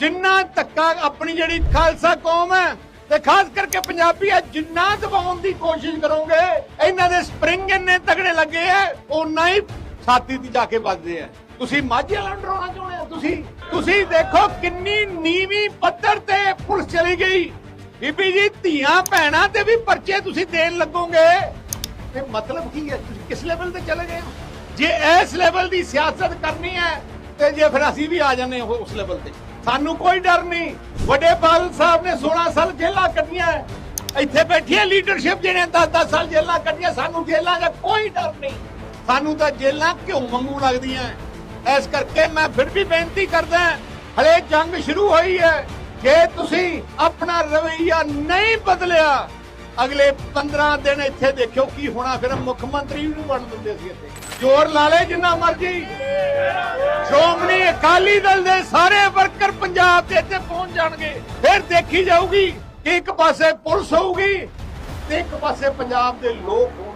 ਜਿੰਨਾ ਧੱਕਾ ਆਪਣੀ ਜਿਹੜੀ ਖਾਲਸਾ ਕੌਮ ਹੈ, ਤੇ ਖਾਸ ਕਰਕੇ ਪੰਜਾਬੀ ਹੈ, ਜਿੰਨਾ ਦਬਾਉਣ ਦੀ ਕੋਸ਼ਿਸ਼ ਕਰੋਗੇ, ਇਹਨਾਂ ਦੇ ਸਪਰਿੰਗ ਇੰਨੇ ਤਗੜੇ ਲੱਗੇ ਐ ਓਨਾ ਹੀ ਛਾਤੀ ਤੇ ਜਾ ਕੇ ਵੱਜਦੇ ਐ ਤੁਸੀਂ ਮਾਝੇ ਵਾਲਾ ਡਰਾਉਣਾ ਚਾਹੁੰਦੇ ਹੋ? ਤੁਸੀਂ ਤੁਸੀਂ ਦੇਖੋ ਕਿੰਨੀ ਨੀਵੀਂ ਪੱਧਰ ਤੇ ਪੁਲਿਸ ਚਲੀ ਗਈ। ਬੀਬੀ ਜੀ, ਧੀਆਂ ਭੈਣਾਂ ਤੇ ਵੀ ਪਰਚੇ ਤੁਸੀਂ ਦੇਣ ਲੱਗੋਗੇ। ਇਹ ਮਤਲਬ ਕੀ ਹੈ? ਤੁਸੀਂ ਕਿਸ ਲੈਵਲ ਤੇ ਚਲੇ ਗਏ ਹੋ? ਜੇ ਇਸ ਲੈਵਲ ਦੀ ਸਿਆਸਤ ਕਰਨੀ ਹੈ, ਤੇ ਜੇ ਫਿਰ ਅਸੀਂ ਵੀ ਆ ਜਾਂਦੇ ਹਾਂ ਉਸ ਲੈਵਲ ਤੇ। ਸਾਨੂੰ ਕੋਈ ਡਰ ਨਹੀਂ। ਵੱਡੇ ਬਾਦਲ ਸਾਹਿਬ ਨੇ 16 ਸਾਲ ਜੇਲ੍ਹਾਂ ਕੱਟੀਆਂ ਇੱਥੇ ਬੈਠੀ ਹੈ ਲੀਡਰਸ਼ਿਪ ਜਿਹੜੇ 10-10 ਸਾਲ ਜੇਲ੍ਹਾਂ ਕੱਟੀਆਂ ਸਾਨੂੰ ਜੇਲ੍ਹਾਂ ਦਾ ਕੋਈ ਡਰ ਨਹੀਂ। ਸਾਨੂੰ ਤਾਂ ਜੇਲ੍ਹਾਂ ਕਿਉਂ ਵਾਂਗੂ ਲੱਗਦੀਆਂ ਇਸ ਕਰਕੇ ਮੈਂ ਫਿਰ ਵੀ ਬੇਨਤੀ ਕਰਦਾ ਹਲੇ ਜੰਗ ਸ਼ੁਰੂ ਹੋਈ ਹੈ ਜੇ ਤੁਸੀਂ ਆਪਣਾ ਰਵੱਈਆ ਨਹੀਂ ਬਦਲਿਆ, ਅਗਲੇ 15 ਦਿਨ ਇੱਥੇ ਦੇਖਿਓ ਕੀ ਹੋਣਾ। ਫਿਰ ਮੁੱਖ ਮੰਤਰੀ ਨੂੰ ਬਣ ਦਿੰਦੇ ਸੀ ਇੱਥੇ। ਜ਼ੋਰ ਲਾ ਲੈ ਜਿੰਨਾ ਮਰਜ਼ੀ। ਸ਼੍ਰੋਮਣੀ ਅਕਾਲੀ ਦਲ ਦੇ ਸਾਰੇ ਵਰਕਰ ਪੰਜਾਬ ਦੇ ਇੱਥੇ ਪਹੁੰਚ ਜਾਣਗੇ। ਫਿਰ ਦੇਖੀ ਜਾਊਗੀ ਕਿ ਇੱਕ ਪਾਸੇ ਪੁਲਿਸ ਹੋਊਗੀ ਤੇ ਇੱਕ ਪਾਸੇ ਪੰਜਾਬ ਦੇ ਲੋਕ ਹੋਣਗੇ।